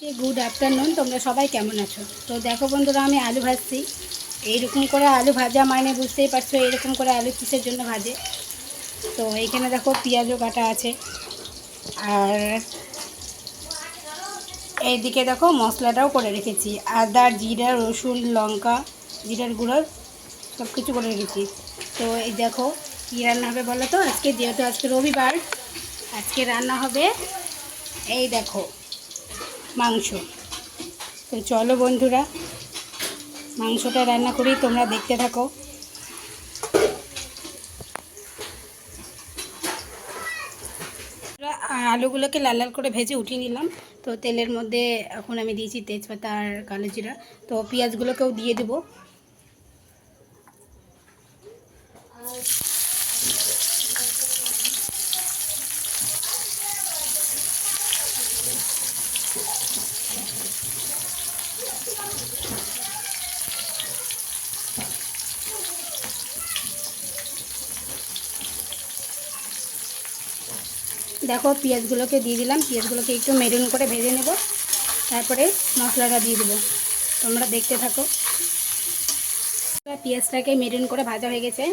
Good afternoon, তোমরা সবাই কেমন আছো? তো দেখো বন্ধুরা, আমি আলু ভাজছি। এইরকম করে আলু ভাজা মানে বুঝতেই পারছ, এইরকম করে আলু কিসের জন্য ভাজে? তো এইখানে দেখো পেঁয়াজও কাটা আছে। আর এইদিকে দেখো মশলাটাও করে রেখেছি। আদা, জিরা, রসুন, লঙ্কা, জিরার গুঁড়ো সব কিছু করে রেখেছি। তো এই দেখো কী রান্না হবে বলো তো? আজকে যেহেতু আজকে রবিবার, আজকে রান্না হবে এই দেখো মাংস। তো চলো বন্ধুরা, মাংসটা রান্না করি, তোমরা দেখতে থাকো। আলুগুলোকে লাল লাল করে ভেজে উঠিয়ে নিলাম। তো তেলের মধ্যে এখন আমি দিয়েছি তেজপাতা আর কালো জিরা। তো পেঁয়াজগুলোকেও দিয়ে দেবো। দেখো পেঁয়াজগুলোকে দিয়ে দিলাম, পেঁয়াজগুলোকে একটু মেরুন করে ভেজে নেব। তারপরে মশলাটা দিয়ে দেবো। তোমরা দেখতে থাকো। পেঁয়াজটাকে মেরুন করে ভাজা হয়ে গেছে।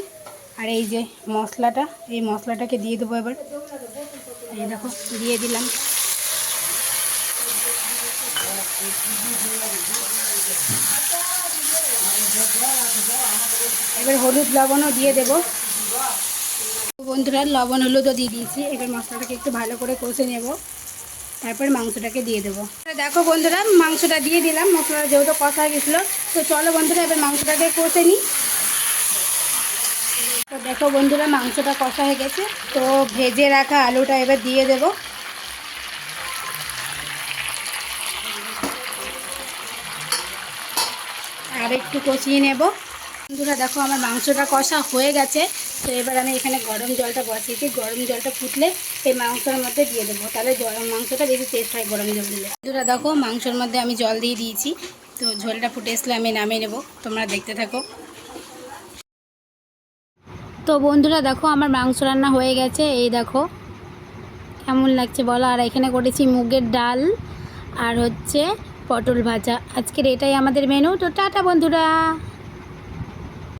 আর এই যে মশলাটা, এই মশলাটাকে দিয়ে দেবো এবার। এই দেখো, দিয়ে দিলাম। এবার হলুদ লবণও দিয়ে দেবো। বন্ধুরা, লবণ, হলুদও দিয়ে দিয়েছি। এবার মশলাটাকে একটু ভালো করে কষে নেব। তারপর মাংসটাকে দিয়ে দেবো। দেখো বন্ধুরা, মাংসটা দিয়ে দিলাম। মশলাটা যেহেতু কষা গেছিল, তো চলো বন্ধুরা, এবার মাংসটাকে কষে নিই। তো দেখো বন্ধুরা, মাংসটা কষা হয়ে গেছে। তো ভেজে রাখা আলুটা এবার দিয়ে দেব। আর একটু কষিয়ে নেব। বন্ধুরা, দেখো আমার মাংসটা কষা হয়ে গেছে। তো এবার আমি এখানে গরম জলটা বসিয়েছি গরম জলটা ফুটলে এই মাংসের মধ্যে দিয়ে দেবো। তাহলে মাংসটা বেশি টেস্ট হয় গরম জল দিলে। বন্ধুরা, দেখো মাংসের মধ্যে আমি জল দিয়ে দিয়েছি। তো ঝোলটা ফুটে আসলে আমি নামিয়ে নেব। তোমরা দেখতে থাকো। তো বন্ধুরা, দেখো আমার মাংস রান্না হয়ে গেছে। এই দেখো, কেমন লাগছে বলো? আর এখানে করেছি মুগের ডাল আর হচ্ছে পটল ভাজা। আজকের এটাই আমাদের মেনু তো টাটা বন্ধুরা।